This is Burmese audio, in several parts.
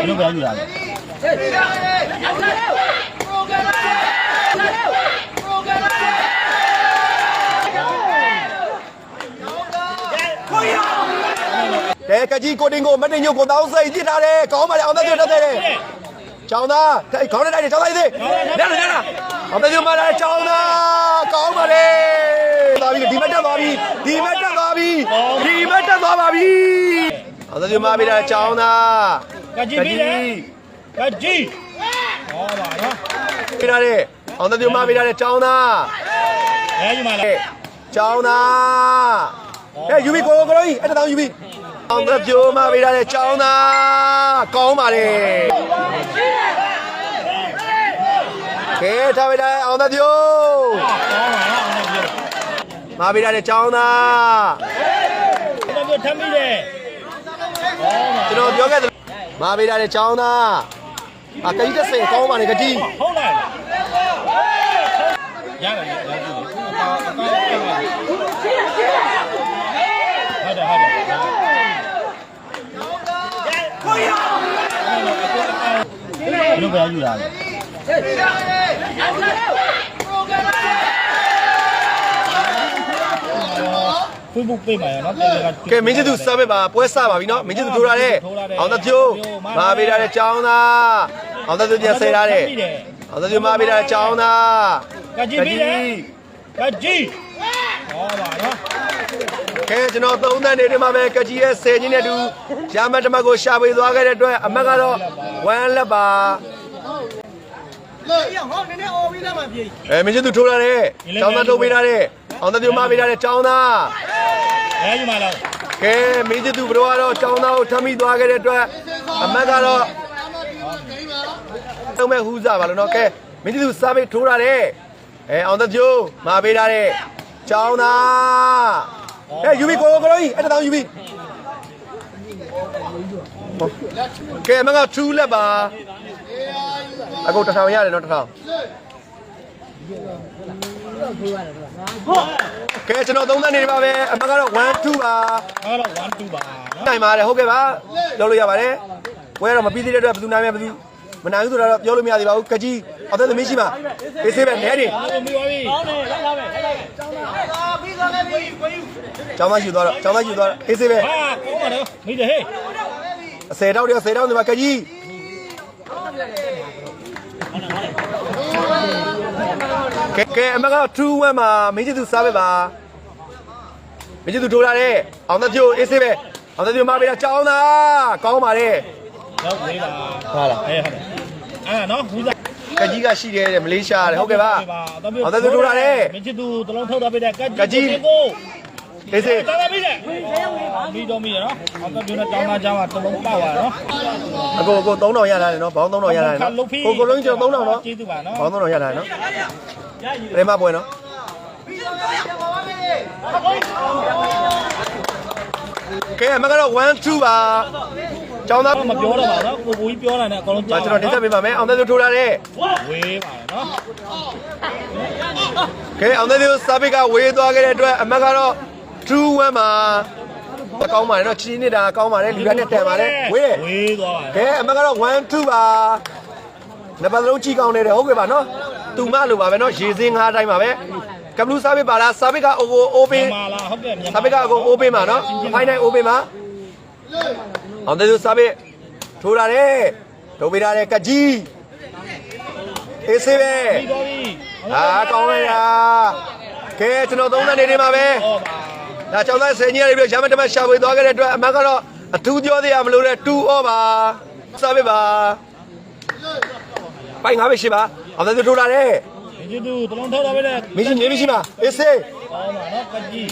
ဘယ်လိုပဲယူလာလဲတဲကကြီးကိုတင်ကိုမတင်ညို့ကိုတောင်းစိတ်ပြစ်ထားတယ်ကောင်းပါလေအောင်သက်ကျွတ်တက်တယ်ချောင်းသားခေါင်းနဲ့တိုက်တယ်ချောင်းသားရေးလက်လက်လက်အောင်သက်ကျွတ်မလာချောင်းသားကောင်းပါလေသွားပြီဒီမက်တက်သွားပြီဒီမက်တက်သွားပြီဒီမက်တက်သွားပါပြီအောင်သက်ကျွတ်မပေးတာချောင်းသား ကကြီးပြီးတယ်ကကြီးဟောပါနော်ပြထားတဲ့အောင်သမျိုးမပြထားတဲ့ចောင်းသားအဲယူမလားចောင်းသားအဲယူပြီးကိုကိုကိုကြီးအဲ့တောင်ယူပြီးအောင်သမျိုးမပြထားတဲ့ចောင်းသားကောင်းပါတယ်ကဲထားပြထားအောင်သမျိုးမပြထားတဲ့ចောင်းသားအောင်သမျိုးထမ်းပြီးတယ်ကျွန်တော်ပြောခဲ့ မာပေးတယ်ចောင်းသားအကကြီးတစ်စင်ကောင်းပါလေကကြီးဟုတ်လားရတယ်ရကြည့်လေအကောအကောဟုတ်တယ်ဟုတ်တယ်ဘယ်လိုပဲယူလာလဲ ဖေးဘုတ်ပေးမှာရနော်တယ်ကကဲမင်းကြီးသူစမ်းပေးပါပွဲစပါပြီနော်မင်းကြီးသူထိုးထားတယ်အောင်သက်ပြိုးမာပေးတယ်ចောင်းသားအောင်သက်ပြိုးပြန်ဆဲထားတယ်အောင်သက်ပြိုးမာပေးတယ်ចောင်းသားကကြီးပြီးတယ်ကကြီးဟောပါနော်ကဲကျွန်တော်သုံးသန်းနေတယ်မှာပဲကကြီးရဲ့ဆယ်ချင်းနဲ့တူရမတ်တမတ်ကိုရှာပေးသွားခဲ့တဲ့အတွက်အမတ်ကတော့ဝမ်းလက်ပါ အေးဟောနည်းနည်းအော်ပြီးလာမှပြေးအဲမင်းချင်းသူထိုးလာတဲ့ကျောင်းသားထိုးပေးထားတဲ့အောင်သားပြမပေးထားတဲ့ကျောင်းသားလဲယူမလားကဲမင်းချင်းသူဘရောကတော့ကျောင်းသားကိုထမ်းမိသွားခဲ့တဲ့အတွက်အမတ်ကတော့တော့မဲ့ဟူးစားပါလို့နော်ကဲမင်းချင်းသူစားပေးထိုးလာတဲ့အဲအောင်သားပြမပေးထားတဲ့ကျောင်းသားဟဲ့ယူပြီးကိုကိုကိုကြီးအဲ့တောင်ယူပြီးကဲမင်္ဂထူးလက်ပါ အခုတစ်ထောင်ရတယ်နော်တစ်ထောင်ကဲကျွန်တော်သုံးသပ်နေပါပဲအမတ်ကတော့1 2ပါအဲ့တော့1 2ပါနော်နိုင်ပါတယ်ဟုတ်ကဲ့ပါပြောလို့ရပါတယ်ပွဲတော့မပြီးသေးတဲ့အတွက်ဘယ်သူနိုင်မလဲဘယ်သူမနိုင်ဘူးဆိုတော့ပြောလို့မရသေးပါဘူးကကြီးအသက်သမီးရှိမှာအေးဆေးပဲနဲတယ်အားလုံးပြီးပါပြီကောင်းတယ်လိုက်လာပဲလိုက်လာပဲကျောင်းသားယူသွားတော့ကျောင်းသားယူသွားတော့အေးဆေးပဲဟာကောင်းပါတော့မိတယ်ဟေးအစယ်တောက်တည်းဆယ်တောက်နေမှာကကြီး ကဲကဲအမက2 1မှာမင်းကြီးသူစားပဲပါမင်းကြီးသူထိုးလာတယ်အောင်သက်ဖြိုးအေးဆေးပဲအောင်သက်ဖြိုးမပေးတာကျောင်းသားကောင်းပါလေရောက်သေးလားဟာလားဟဲ့ဟုတ်တယ်အဲ့နော်ဘူးစားကကြီးကရှိတယ်တဲ့မလေးရှားတဲ့ဟုတ်ကဲ့ပါအောင်သက်ထိုးလာတယ်မင်းချစ်သူတလုံးထုတ်တာပြတဲ့ကကြီးကို အေးဆေးတာတာပြီးတယ်ပြီးတော့ပြီးရနော်အောင်သက်ပြောတဲ့တောင်းသားကြမှာတလုံးပေါက်သွားနော်အကိုအကို3000ရထားတယ်နော်ဘောင်း3000ရထားတယ်နော်ကိုကိုလုံးကျွန်တော်3000နော်ကျေးဇူးပါနော်ဘောင်း3000ရထားတယ်နော်ရေမပွဲနော်ကဲအမကတော့1 2ပါကျောင်းသားမပြောတော့ပါနော်ကိုဘူကြီးပြောတာနဲ့အကုန်လုံးကျွန်ကြားတော်တင်ဆက်ပေးပါမယ်အောင်သက်သူထိုးထားတယ်ဝေးပါနော်ကဲအောင်သက်သူစာပစ်ကဝေးသွားခဲ့တဲ့အတွက်အမကတော့ 2 1ပါကောင်းပါတယ်နော်ချင်းနေတာကောင်းပါတယ်လူရနဲ့တန်ပါတယ်ဝေးဝေးသွားပါကဲအမကတော့1 2ပါနံပါတ်လုံးကြီးကောင်းနေတယ်ဟုတ်ကဲ့ပါနော်တူမလိုပါပဲနော်ရေစင်းငါးတိုင်းပါပဲကမလူစာပစ်ပါလားစာပစ်ကအိုကိုအိုပပြီင်မာလာဟုတ်တယ်မြန်မာစာပစ်ကအကိုအိုပင်ပါနော်ဖိုင်နိုင်အိုပင်ပါအောင်တဲ့သူစာပစ်ထိုးလာတယ်ထိုးပေးထားတယ်ကကြီးအေးဆေးပဲပြီးတော့ပြီအာကောင်းလိုက်တာကဲကျွန်တော်သုံးသပ်နေနေမှာပဲဟောပါ ဒါကြောင့်သားဆယ်ကြီးရပြီးရမတမရှာဖွေသွားခဲ့တဲ့အတွက်အမှန်ကတော့အထူးပြောသေးရမလို့တဲ့2 over စာပစ်ပါပိုင်ငါပဲရှိပါအောင်တဲ့သူထိုးလာတယ်မင်းချစ်သူတလုံးထုတ်တာပြတဲ့မင်းရှိနေမရှိပါအေးဆေးဟောပါနော်ကကြီး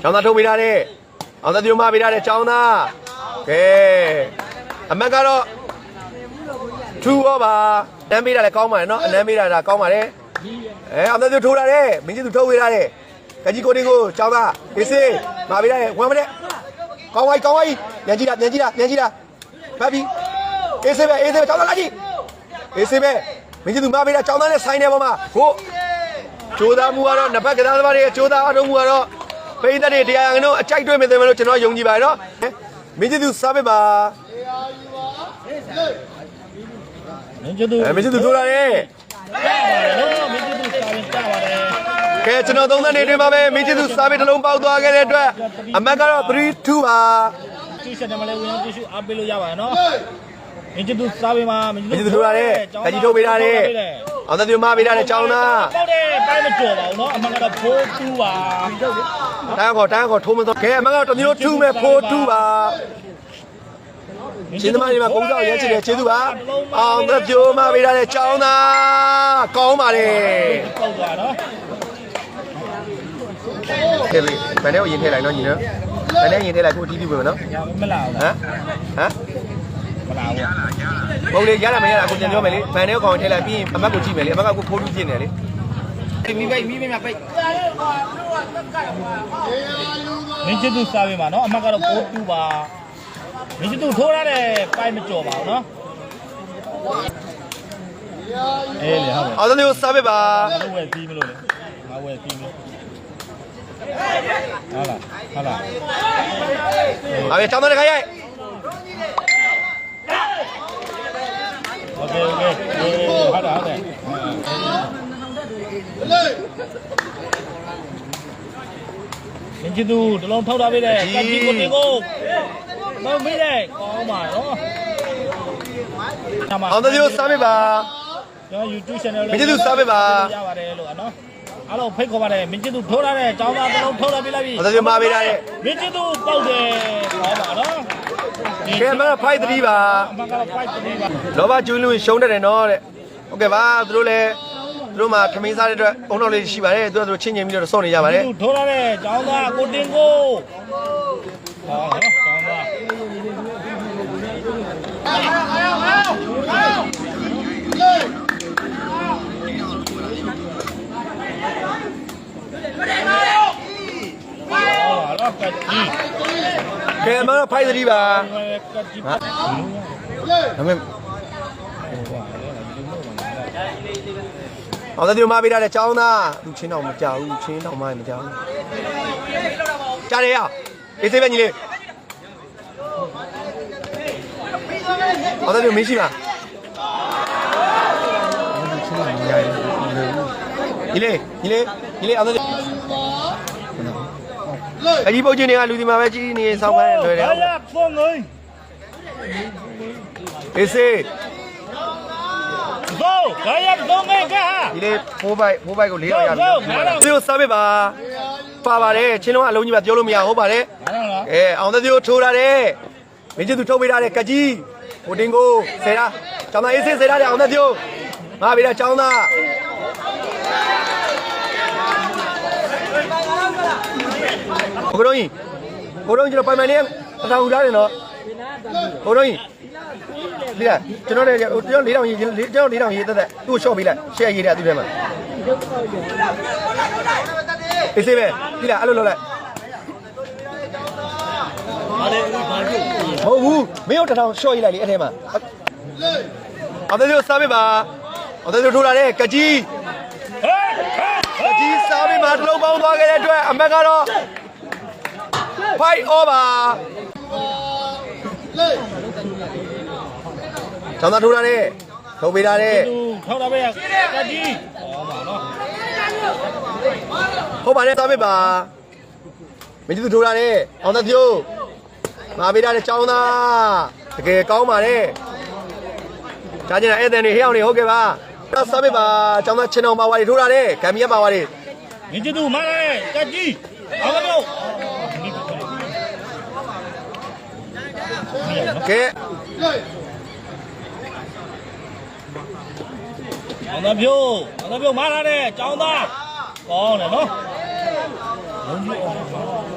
ကျောင်းသားထုတ်ပေးထားတဲ့အောင်သက်ပြိုးမပေးထားတဲ့ကျောင်းသားကဲအမတ်ကတော့ ထူရောပါတန်းပေးတာလည်းကောင်းပါတယ်နော်အနမ်းပေးတာဒါကောင်းပါတယ်အဲအောင်သက်ပြိုးထိုးထားတယ်မင်းကြီးသူထုတ်ပေးထားတယ်ကကြီးကိုတင်ကိုကျောင်းသားအေးစေးမပေးထားတယ်ဝမ်းမတဲ့ကောင်းဝိုင်းကောင်းဝိုင်းမြန်ကြည့်တာမြန်ကြည့်တာမြန်ကြည့်တာဖတ်ပြီအေးစေးပဲအေးစေးပဲကျောင်းသားလာကြည့်အေးစေးပဲမင်းကြီးသူမပေးတာကျောင်းသားနဲ့ဆိုင်နေပေါ်မှာကိုကြိုးသားမှုကတော့နှစ်ဖက်ကစားသမားတွေကြိုးသားအထုံးမှုကတော့ပိတ်သက်တွေတရားရငတို့အကြိုက်တွေ့မြင်တယ်မလို့ကျွန်တော်ယုံကြည်ပါတယ်နော်မင်းကြီးသူစားပစ်ပါ မင်းကျသူအဲမင်းကြီးသူထိုးလာတယ်နော်မင်းကျသူစာရင်ကြပါတယ်ကဲကျွန်တော်သုံးသက်နေတွင်ပါပဲမင်းကြီးသူစားပစ်တစ်လုံးပေါက်သွားခဲ့တဲ့အတွက်အမတ်ကတော့3 2ပါတီရှပ်တယ်မလဲဝင်အောင်တီရှူအားပေးလို့ရပါတယ်နော်မင်းကျသူစားပေးမှာမင်းမင်းကြီးသူထိုးလာတယ်ကကြီးထုတ်ပေးတာတယ်အောင်သက်သူမပေးတာတဲ့ចောင်းသားပေါ့တယ်ပိုင်းမကြော်ပါဘူးနော်အမှန်ကတော့ဖိုးတူးပါ တန်းခေါ်တန်းခေါ်ထိုးမသွားကဲအမတ်ကတော့တစ်မျိုး2မဲ့4 2ပါ ချင်းသမားတွေမှာကုန်းဆောင်ရဲချစ်တယ်ကျေးဇူးပါအောင်သက်ပြိုးမပေးတာတဲ့ចောင်းသားကောင်းပါလေပေါက်သွားနော်ကဲလေမနေ့ကရင်ထဲလိုက်နော်ညီနော်မနေ့ရင်ထဲလိုက်ကိုတီးပြီးပြီနော်ရမလားဟမ်ဟမ်မလားဘူးဘုံလေရတာမရတာကိုပြန်ပြောမယ်လေမန်တဲ့ကောင်ထဲလိုက်ပြီးရင်အမတ်ကိုကြည့်မယ်လေအမတ်ကကိုဖိုးတူးပြင်းနေလေမိပိတ်မိပိတ်မြပိတ်မင်းကျသူစားပေးမှာနော်အမှန်ကတော့ဖိုးတူးပါ မင်းကျသူထိုးရတယ်ပိုင်းမကြော်ပါဘူးနော်အေးလေဟုတ် အောင်သမျိုးစားပစ်ပါ ငါဝယ်ပြီးမလို့လေငါဝယ်ပြီးမလို့ဟာလားဟာလား ဟာပဲချောင်းတဲ့ခါရိုက် โอเคโอเคဟုတ်တယ်ဟုတ်တယ်မင်းကျသူတလုံးထောက်ထားပေးတယ်ကတ်ကြီးကိုတင်ကို တော့မေးတယ်ကောင်းပါနော်အောင်သမျိုးစားပစ်ပါကျွန်တော် YouTube channel မင်းကျသူစားပေးပါရပါတယ်လို့နော်အားလုံးဖိတ်ခေါ်ပါတယ်မင်းကျသူထိုးထားတဲ့ចောင်းသားတလုံးထောက်ထားပေးလိုက်ပြီအောင်သမျိုးမပေးတာတဲ့မင်းကျသူပေါက်တယ်ကောင်းပါနော်ကဲအမတ်ကဖိုက်သတိပါအမှန်ကတော့ fight တည်းပါလောဘကျွေးလို့ရှုံးတတ်တယ်နော်တဲ့ဟုတ်ကဲ့ပါသူတို့လည်းသူတို့မှာထမင်းစားတဲ့အတွက်အုံတော်လေးရှိပါတယ်သူတို့ချင်းချင်းပြီးတော့စောင့်နေကြပါတယ်သူထိုးရတဲ့ကျောင်းသားကိုတင်ကိုဟော ကျောင်းသားဟောတော့ကကြီးကဲအမတ်ကဖိုက်သတိပါကကြီးပါဒါပေမဲ့အောင်သမျိုးမပေးတာတဲ့ចောင်းသားသူချင်းတော့မကြောက်ဘူးချင်းတော့မှမကြောက်ဘူးကြားရရအေးစေးပဲညီလေး အောင်သမျိုးမင်းရှိလားညီလေးညီလေးညီလေးအောင်သမျိုးအကြီးပုတ်ချင်းတွေကလူဒီမှာပဲကြီးနေစောင်းပန်းလွယ်တယ်ရပုံငိုင်းအေးစေးဘောခရပုံငိုင်းကဟာဒီလေးဖိုးဘိုက်ဖိုးဘိုက်ကိုလေးတော့ရပြီဒီလိုစားပေးပါပါပါတယ်ချင်းလုံးအလုံးကြီးပါပြောလို့မရဟုတ်ပါတယ်ဟာလားအဲအောင်သမျိုးထိုးထားတယ်မင်းကျသူထုတ်ပေးထားတဲ့ကကြီး ဟိုတင်ကိုဆယ်တာကျောင်းသားအေးစင်းဆယ်တာတဲ့အောင်သမျိုးငါပေးတာကျောင်းသားဘုရောကြီးဘုရောကြီးကျွန်တော်ပိုင်ပိုင်လေးအထောင်ထားတယ်နော်ဘုရောကြီးဒီကကျွန်တော်လည်းကျွန်တော်၄တောင်ရေးကျွန်တော်၄တောင်ရေးတက်တက်သူ့ကိုရှော့ပေးလိုက်ရှယ်ရေးတယ်သူ့ထဲမှာအေးစေးပဲဒီလားအဲ့လိုလုပ်လိုက် မဟုတ်ဘူးမင်းတို့တစ်ထောင်ရှော့ရေးလိုက်လေအဲ့ထဲမှာအောင်တဲ့တို့စားပေးပါအောင်တဲ့တို့ထိုးလာတဲ့ကကြီးဟဲ့ဟဲ့ကကြီးစားပေးပါတစ်လုံးပေါင်းသွားခဲ့တဲ့အတွက်အမက်ကတော့5 over ကျောင်းသားထိုးလာတဲ့ထုတ်ပေးလာတဲ့သူထောက်တာပဲကကြီးဟောပါနော်ဟုတ်ပါတယ်စားပေးပါမင်းတို့ထိုးလာတဲ့အောင်တဲ့တို့ မာပေးလာတဲ့ကျောင်းသားတကယ်ကောင်းပါတယ်ကြားကျင်တာဧည့်သည်တွေဟေးအောင်တွေဟုတ်ကဲ့ပါစားပေးပါကျောင်းသားချင်းအောင်ပါဝါတွေထိုးလာတဲ့ဂမ်ဘီယာပါဝါတွေမင်းကျသူမားတယ်ကကြီးအောင်လို့ကဲအောင်သားဖြိုးအောင်သားဖြိုးမားလာတဲ့ကျောင်းသားကောင်းတယ်နော်လုံးကြီးအောင်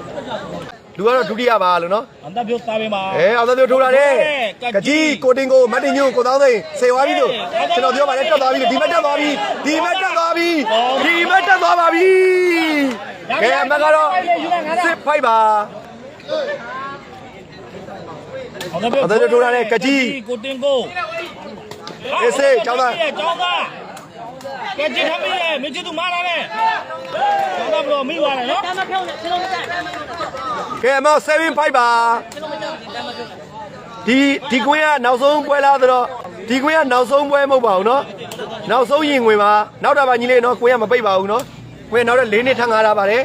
လူကတော့ဒုတိယပါလို့နော်အောင်သားဖြိုးစားပေးပါအဲအောင်သားတို့ထိုးလာတဲ့ကကြီးကိုတင်ကိုမတ်တင်ညိုကိုသောင်းသိန်းဆေဝါပြီလို့ကျွန်တော်ပြောပါတယ်တက်သွားပြီဒီမက်တက်သွားပြီဒီမက်တက်သွားပြီဒီမက်တက်သွားပါပြီကဲအမကတော့စစ်ဖိုက်ပါအောင်သားဖြိုးအောင်သားဖြိုးထိုးလာတဲ့ကကြီးကိုတင်ကိုအေးစေးကျောင်းသားကျောင်းသား ကဲကြည့်ထမင်းရဲ့မင်းချစ်သူမားလာတယ်တော့တော့မိသွားတယ်နော် တမ်းမဖြုံးနဲ့ကျွန်တော်မကြိုက်တမ်းမဖြုံးနဲ့ ကဲအမ7 5ပါဒီဒီကွင်းကနောက်ဆုံးပွဲလားဆိုတော့ဒီကွင်းကနောက်ဆုံးပွဲမဟုတ်ပါဘူးเนาะနောက်ဆုံးရင်ဝင်ပါနောက်တာပါညီလေးเนาะကွင်းကမပိတ်ပါဘူးเนาะကွင်းနောက်တဲ့၄နှစ်ထပ်ငါတာပါတယ်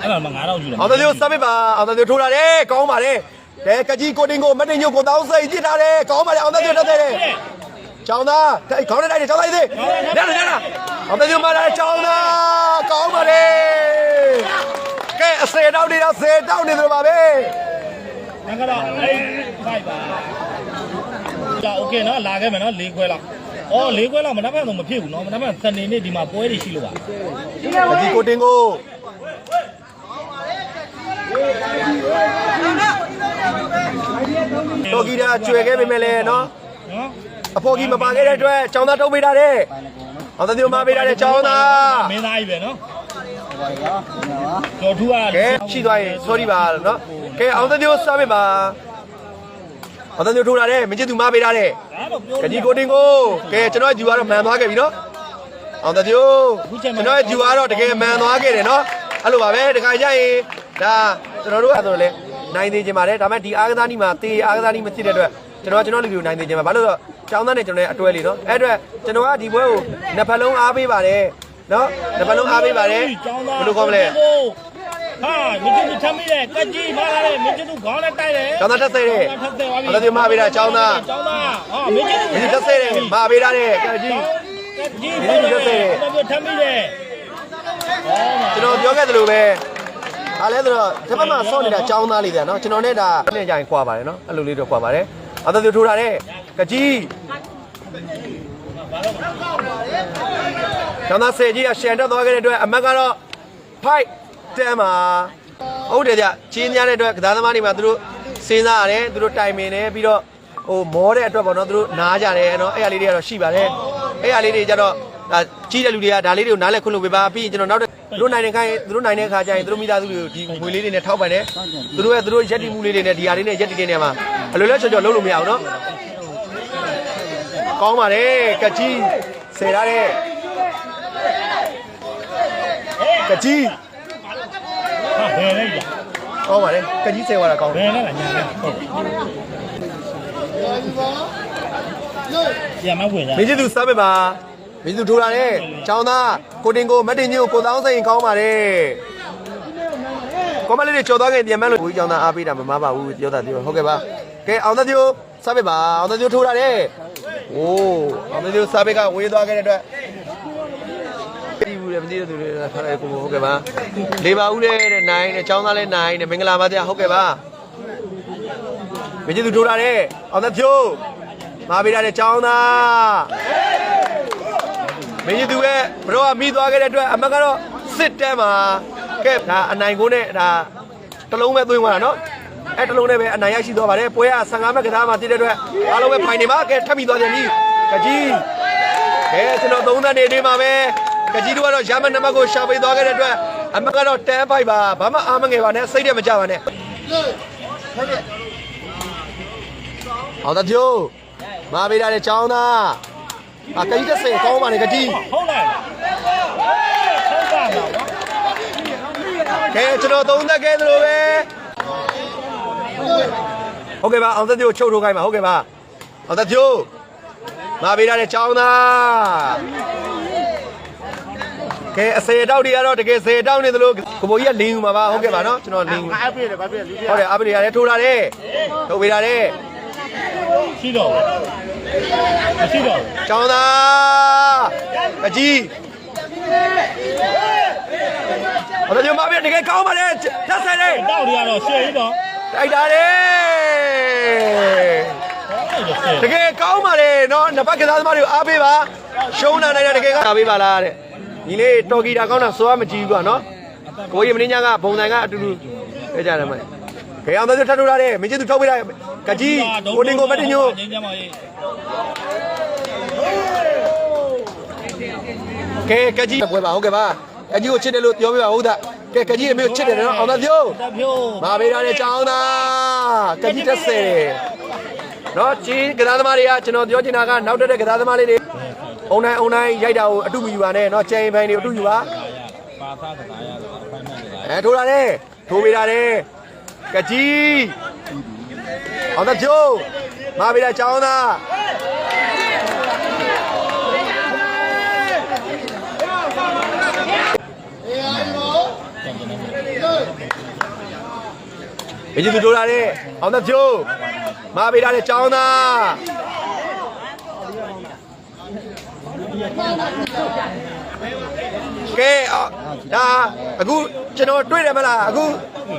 အဲ့ဒါမှ9000ယူတယ် အောင်တမျိုးစပစ်ပါအောင်တမျိုးထိုးလာတယ်ကောင်းပါတယ်ကဲကကြီးကိုတင်ကိုမတင်ညိုကိုတောင်းစိတ်ပြစ်ထားတယ်ကောင်းပါတယ်အောင်တမျိုးတက်တယ် ကျောင်းသားခေါင်းနဲ့တိုက်တယ်ကျောင်းသားရေးသေးညနေညနေအောင်တမျိုးမလာကျောင်းသားကောင်းပါတယ်ကဲအစေတောက်နေတော့စေတောက်နေသလိုပါပဲ ငါကတော့အဲ့ဖိုက်ပါကြာโอเคနော်လာခဲ့မယ်နော်၄ခွဲလောက်အော်၄ခွဲလောက်မနှက်ဖက်တော့မဖြစ်ဘူးနော်မနှက်ဖက်စနေနေ့ဒီမှာပွဲတွေရှိလို့ပါ ကကြီးကိုတင်ကိုတော်ကြီးတာကျွယ်ခဲ့ပေမဲ့လည်းနော် နော် အဖေါ်ကြီးမပါခဲ့တဲ့အတွက်ကျောင်းသားတုံးပေးတာတဲ့အောင်တမျိုးမပေးတာတဲ့ကျောင်းသားမင်းသားကြီးပဲနော်ကျော်ထူးကကဲရှိသွားရင် sorry ပါနော်ကဲအောင်တမျိုးစားပေးပါအောင်တမျိုးထိုးတာတဲ့မင်းကျသူမပေးတာတဲ့ဒါတော့ပြောကကြီးကိုတင်ကိုကဲကျွန်တော်ယူကတော့မှန်သွားခဲ့ပြီနော်အောင်တမျိုးကျွန်တော်ယူကတော့တကယ်မှန်သွားခဲ့တယ်နော်အဲ့လိုပါပဲတခါကျရင်ဒါကျွန်တော်တို့အဲ့ဆိုလေနိုင်သေးခြင်းပါတယ်ဒါပေမဲ့ဒီအားကစားနည်းမှာတေးအားကစားနည်းမဖြစ်တဲ့အတွက်ကျွန်တော်ကျွန်တော်လူလူနိုင်သေးခြင်းပါဘာလို့လဲ ဆိုတော့ကျောင်းသားနဲ့ကျွန်တော်ရဲ့အတွဲလေးနော်အဲ့အတွက်ကျွန်တော်ကဒီဘွဲကိုနှစ်ဖက်လုံးအားပေးပါတယ်နော်နှစ်ဖက်လုံးအားပေးပါတယ်ဘယ်လိုခေါ်မလဲဟာမင်းတို့ထမ်းမိတယ်ကကြီးမားလာတယ်မင်းတို့ခေါင်းနဲ့တိုက်တယ်ကျောင်းသားတက်သေးတယ်ထပ်သေးသွားပြီအဲ့ဒါဒီမှာပေးတာကျောင်းသားကျောင်းသားဟာမင်းတို့မင်းတက်သေးတယ်မာပေးတာတဲ့ကကြီးကကြီးမားလာတယ်တော်ထမ်းမိတယ်ကျွန်တော်ပြောခဲ့သလိုပဲအားလဲဆိုတော့ဒီဘက်မှာစော့နေတာကျောင်းသားလေးတဲ့နော်ကျွန်တော်နဲ့ဒါနဲ့ကြရင်ခွာပါတယ်နော်အဲ့လိုလေးတော့ခွာပါတယ် အသက်သူထိုးတာတဲ့ကကြီးကျောင်းသားဆယ်ကြီးကရှန်တက်သွားခဲ့တဲ့အတွက်အမတ်ကတော့ဖိုက်တန်းမှာဟုတ်တယ်ကြချင်းများတဲ့အတွက်ကစားသမားတွေမှာသူတို့စဉ်းစားရတယ်သူတို့တိုင်ပင်တယ်ပြီးတော့ဟိုမောတဲ့အတွက်ပေါ့နော်သူတို့နားကြတယ်နော်အဲ့အရာလေးတွေကတော့ရှိပါတယ်အဲ့အရာလေးတွေကြတော့ ဒါကြီးတဲ့လူတွေကဒါလေးတွေကိုနားလဲခွင့်လို့ပေးပါပြီးရင်ကျွန်တော်နောက်တဲ့သူတို့နိုင်တဲ့ခိုင်းသူတို့နိုင်တဲ့ခါကျရင်သူတို့မိသားစုတွေကိုဒီငွေလေးတွေနဲ့ထောက်ပံ့တယ်သူတို့ရဲ့သူတို့ရက်တီမှုလေးတွေနဲ့ဒီဟာလေးနဲ့ရက်တီတွေနဲ့မှာဘယ်လိုလဲချော်ချော်လုံးလို့မရဘူးနော်ကောင်းပါတယ်ကကြီးဆယ်ရတဲ့ကကြီးဟာဘယ်လဲကြာကောင်းပါတယ်ကကြီးဆယ်သွားတာကောင်းဘတယ်ယ်နဲ့လားညာလဲဟုတ်ပြန်မဝင်ကြမင်းကြီးသူစားမယ်ပါ မင်းသူထိုးလာတဲ့ချောင်းသားကိုတင်ကိုမတင်ညိုကိုတောင်းစိန်ကောင်းပါတယ်ကောမလေးတွေကြော်သွားခင်ပြန်မလို့ဘူးချောင်းသားအားပေးတာမမပါဘူးပြောတာပြောဟုတ်ကဲ့ပါကဲအောင်သားမျိုးစားပစ်ပါအောင်သားမျိုးထိုးလာတဲ့โอ้အောင်သားမျိုးစားပစ်ကဝေးသွားခဲ့တဲ့အတွက်ဒီဘူးလေမသိတဲ့သူတွေထားလိုက်ကိုဟုတ်ကဲ့ပါလေးပါဦးလေတဲ့နိုင်တဲ့ချောင်းသားလည်းနိုင်တဲ့မင်္ဂလာပါဗျာဟုတ်ကဲ့ပါမင်းသူထိုးလာတဲ့အောင်သားမျိုးမာပေးတာတဲ့ချောင်းသား မင်းကြီးသူရဲ့ဘရောကမိသွားခဲ့တဲ့အတွက်အမကတော့စစ်တမ်းမှာကဲဒါအနိုင်ကိုနဲ့ဒါတစ်လုံးပဲသွင်းသွားတာနော်အဲတစ်လုံးနဲ့ပဲအနိုင်ရရှိသွားပါတယ်ပွဲက15မိနစ်ကစားမှာတည်တဲ့အတွက်အားလုံးပဲဖိုင်နေပါကဲထပ်မိသွားပြန်ပြီကကြီးကဲကျွန်တော်သုံးသန်းနေနေမှာပဲကကြီးတို့ကတော့ရမန်နံပါတ်ကိုရှာပေးသွားခဲ့တဲ့အတွက်အမကတော့10ဖိုက်ပါဘာမှအားမငယ်ပါနဲ့စိတ်နဲ့မကြပါနဲ့ဟောတကြိုးမာပေးတာတဲ့ချောင်းသား အကကြီးတစ်ဆယ်ကောင်းပါနဲ့ကကြီးဟုတ်လားဟုတ်ပါလားကွာကဲကျွန်တော်သုံးသက်ခဲ့သလိုပဲဟုတ်ကဲ့ပါအောင်သက်ကျိုးချုပ်ထိုးခိုင်းပါဟုတ်ကဲ့ပါအောင်သက်ကျိုးမာပေးရတဲ့ချောင်းသားကဲအစေတောက်တွေကတော့တကယ်စေတောက်နေသလိုကိုဘိုကြီးကလင်းယူမှာပါဟုတ်ကဲ့ပါနော်ကျွန်တော်လင်းယူအားပြည့်တယ်ဗာပြည့်လူပြဟုတ်တယ်အပရိရတယ်ထိုးလာတယ်ထုတ်ပေးတာတယ်ရှိတော့ မရှိတော့ချောင်းသားအကြီးအောင်သက်ကျိုးမာပေးတကယ်ကောင်းပါလေတက်ဆိုင်လေတောက်တွေကတော့ရှယ်ပြီးတော့တိုက်တာတယ်တကယ်ကောင်းပါလေနော်နှစ်ပတ်ကစားသမားတွေကိုအားပေးပါရှုံးလာနိုင်တဲ့တကယ်ကအားပေးပါလားတဲ့ညီလေးတော်ကီတာကောင်းတာစွာမကြည့်ဘူးကွာနော်ကိုကြီးမင်းညာကဘုံတိုင်ကအတူတူပြကြတယ်မခေအောင်တဲ့ထပ်ထုတ်လာတယ်မင်းကြီးသူထုတ်ပေးတာကကြီးကိုတင်ကိုမတင်ညိုငင်း ကဲကကြီးပွဲပါဟုတ်ကဲ့ပါအကြီးကိုချစ်တယ်လို့ပြောပြပါဟုတ်သားကဲကကြီးအမေကိုချစ်တယ်နော်အောင်သားဖြိုးသားဖြိုးမာပေးတာနဲ့ကြောင်းသားကကြီးတက်ဆယ်နော်ကြီးကစားသမားတွေကကျွန်တော်ပြောချင်တာကနောက်တက်တဲ့ကစားသမားလေးတွေအုံတိုင်းအုံတိုင်းရိုက်တာကိုအတူမယူပါနဲ့နော်ကျိန်ဖိုင်တွေအတူယူပါပါသားကစားရတော့အဖိုင်မှန်ကစားအဲထိုးတာလေထိုးပေးတာလေကကြီးအောင်သားဖြိုး မပါရချောင်းသားဘယ်ကြည့်တို့လာတဲ့အောင်သဖြိုးမပါရတဲ့ချောင်းသားကဲဒါအခုကျွန်တော်တွေ့တယ်မလားအခု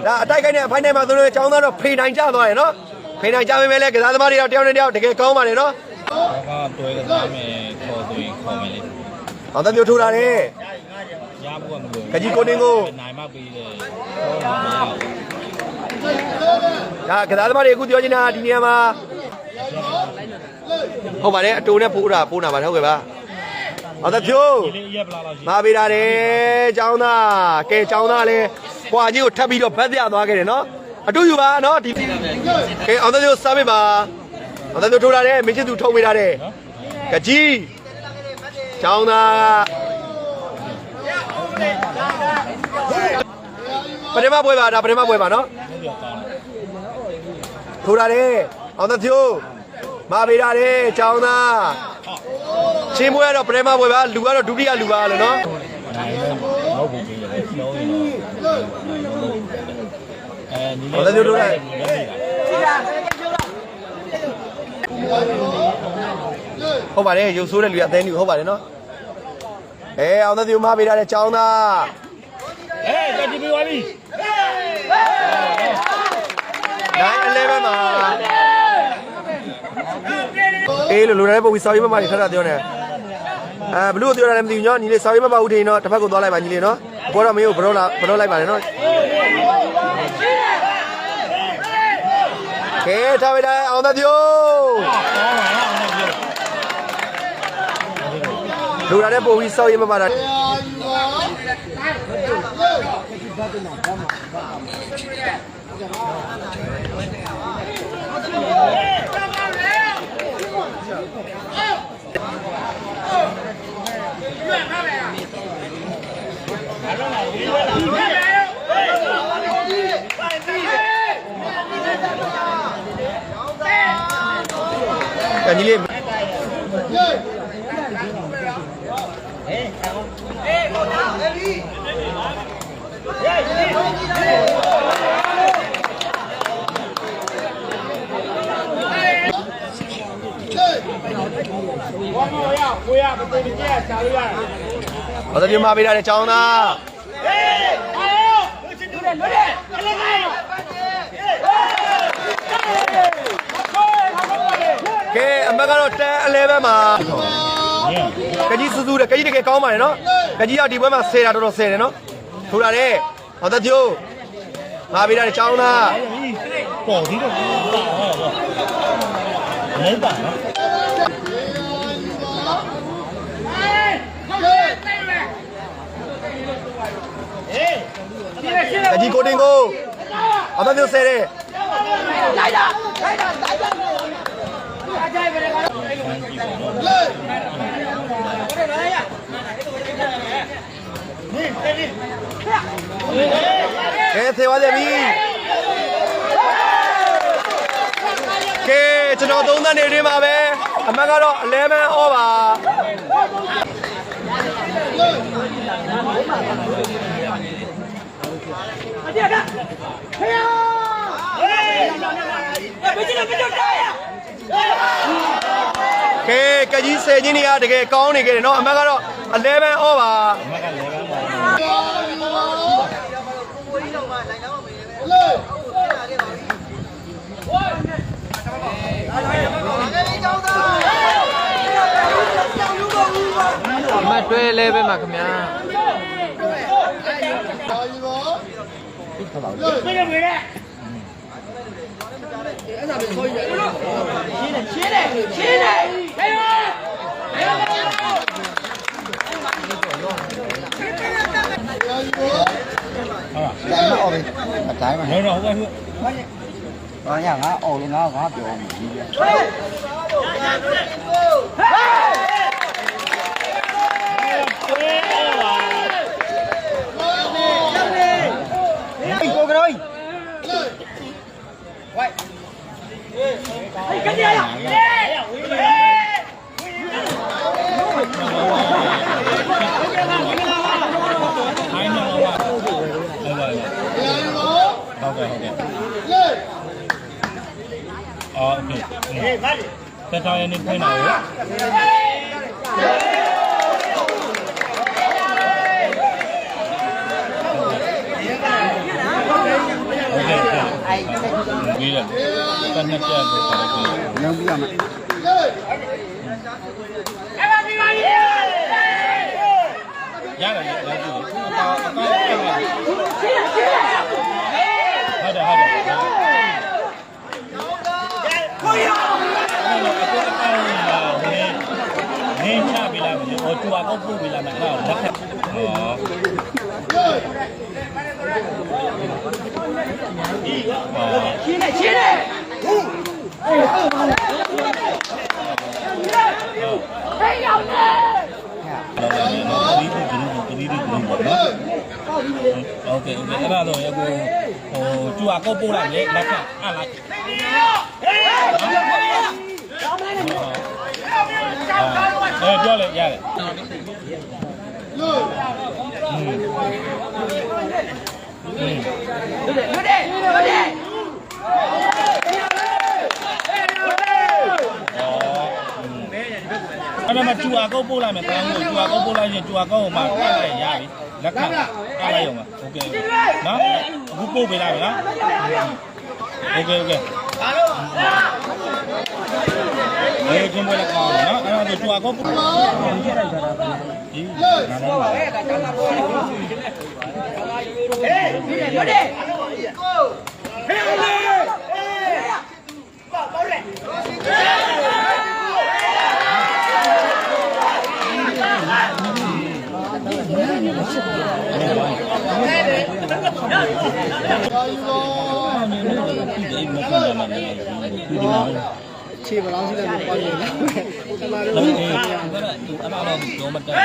ဒါအတိုက်ခိုက်နဲ့အဖိုက်နဲ့မှာသူတို့ចောင်းသားတော့ဖေးနိုင်ကြသွားရယ်နော် ဖေနိုင်ကြပေမဲ့လည်းကစားသမားတွေတော့တယောက်နဲ့တယောက်တကယ်ကောင်းပါတယ်နော်ဘာကတွဲကစားမယ်ခေါ်သွင်းခေါ်မယ်လေအောင်တဲ့မျိုးထိုးလာတယ်ရဖို့ကမလိုကကြီးကိုတင်းကိုနိုင်မပေးတယ်ခေါ်မှာမရဒါကစားသမားတွေအခုပြောချင်တာဒီနေရာမှာဟုတ်ပါတယ်အတူနဲ့ပိုးတာပိုးနာပါဟုတ်ကဲ့ပါအောင်တဲ့ဖြိုးဘူးဒီလေးရက်ပလာလောက်ရှိမာပေးတာတယ်ចောင်းသားကဲចောင်းသားလည်းပွာကြီးကိုထပ်ပြီးတော့ဗတ်ပြသွားခဲ့တယ်နော် အတူယူပါနော်ဒီကဲအောင်တဲ့မျိုးစားပေးပါအောင်တဲ့မျိုးထိုးလာတယ်မင်းချစ်သူထုံပေးတာတယ်နော်ကကြီးចောင်းသားပထမပွဲပါဒါပထမပွဲပါနော်ဟုတ်ပြကောင်းတယ်ထိုးရတယ်အောင်သဖြိုးမာပေးရတယ်ကျောင်းသားချင်းပွဲကတော့ပထမပွဲပါလူကတော့ဒုတိယလူပါလို့နော်နိုင်မဟုတ်ဘူးပြီးရတယ်လုံးရင်တော့ အဲနီလေးဟုတ်ပါတယ်ရုပ်ဆိုးတဲ့လူကအသေးလူဟုတ်ပါတယ်နော်အဲအောင်သဖြိုးမာပေးရတယ်ကျောင်းသားအဲကြည့်ပြီးသွားပြီ911မှာအေးလို့လူတွေပုံပြီးစော်ရီမမတွေထပ်တာပြောနေအဲဘလူးကိုပြောတာလည်းမသိဘူးညောညီလေးစော်ရီမမဦးထင်တော့တစ်ဖက်ကိုသွားလိုက်ပါညီလေးနော်ဘောတော့မင်းကိုဘရောလာဘရောလိုက်ပါလေနော် ကဲထားပေးတယ်အောင်သဖြိုးလူလာတဲ့ပုံပြီးစောက်ရမပါတာ ကညီလေးဘာသာပြမပေးတာတဲ့ចောင်းသားကဲ အမတ်ကတော့တဲ11မှာကကြီးစူးစူးတယ်ကကြီးတကယ်ကောင်းပါတယ်နော်ကကြီးကဒီဘက်မှာဆယ်တာတော်တော်ဆယ်တယ်နော်ထူလာတယ်ဟောတကျိုးမပေးတာတဲ့ចောင်းသားပေါ်သေးတော့ပါတော့လဲပါနော်ကကြီးကိုတင်ကိုအမတ်မျိုးဆယ်တယ်ကဲသေပါ သေးပြီကဲကျွန်တော်သုံးသန်းနေတွင်ပါပဲအမတ်ကတော့11 over ကဲကကြီး ဆယ်ချင်းတွေကတကယ်ကောင်းနေကြတယ်เนาะအမတ်ကတော့11 over အမကလည်းပါပါ မတ်တွဲလဲပဲမှာခင်ဗျာ အော်ပြီအတိုင်းမှာ နော်နော် ဟုတ်ကဲ့ဟုတ်။ဘာညာငါအော်လို့ငါငါပြောမှာကြီးပြ ဟေးဗါလီဆက်တော်ရနေဖွင့်တာကိုဟုတ်ကဲ့အဲ့ဒီလေတနက်ပြတ်ကိုဆ နေချပေးလိုက်မယ်ဟိုတူအောင်ပို့ပေးလိုက်မယ်အဲ့ဒါလက်ခတ်ဟောရှင်းနေရှင်းနေဟုတ်တယ်ဒီဒီဒီဒီဒီနော်โอเคโอเคအဲ့ဒါတော့ရကိုဟိုတူအောင်ပို့လိုက်လေလက်ခတ်အဲ့လိုက် ပြောလေရတယ်อืมอืมအဲ့ဒါမှကျူအာကုတ်ပို့လိုက်မယ်တန်းကိုကျူအာကုတ်ပို့လိုက်ရင်ကျူအာကုတ်ကိုမှပတ်လိုက်ရပြီလက်ခတ်အားလိုက်အောင်ပါโอเคနော်အခုပို့ပေးလိုက်မယ်နော်โอเคโอเคအေး ကျင်းပွဲလည်းကောင်းတယ်နော်အဲ့ဒါဆိုကျူအာကုတ်ပို့ဒီနားတော့ပါဒီမကွန်တယ်မှာဒီဒီမှာ ခြေဘလောင်းစီလည်းမပေါ်နေလားတမလောတို့င်းနေအဲ့ဒါအဲ့ဒါတော့တော့မတက်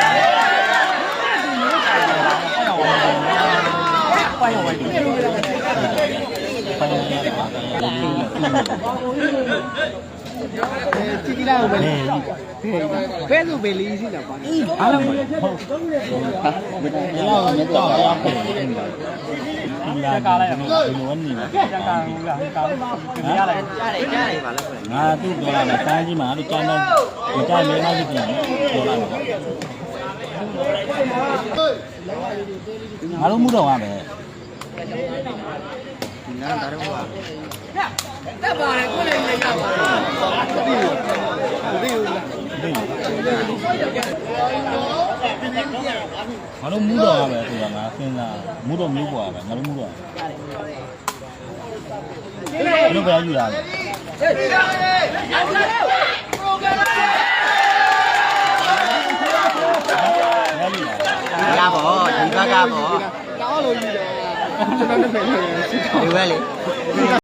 ပိုင်းဝိုင်းပိုင်းပိုင်း တီတီလာကိုပဲဘယ်လိုပဲလေးစီလာပါအားလုံးဟုတ်ဟာဘယ်တော့မှမတော့တော့တော့ပြင်ဒီလာကားလိုက်ဒီလိုဝင်နေတယ်တန်ကန်ကဟိုကောင်ကြရလိုက်ရတယ်ရတယ်ပါလားငါသူ့ပြောလာတယ်တိုင်းကြီးမှာလို့ကျမ်းတော့ဒီတိုင်းလေးနောက်ကြည့်ပြန်ပြောလာတယ်ငါတို့မှုတော့ရမယ်ဒီနားဒါတော့ ဟာငါတို့မှုတော့ရမယ်ဆိုတာငါစဉ်းစားမှုတော့မျိုးပေါ်ရမယ်ငါတို့မှုတော့ဘယ်လိုပဲယူရလဲရပါဘောဒီဘက်ကဘောတောင်းလို့ယူတယ်ကျွန်တော်လည်းပဲစီတောင်းဒီပဲလေ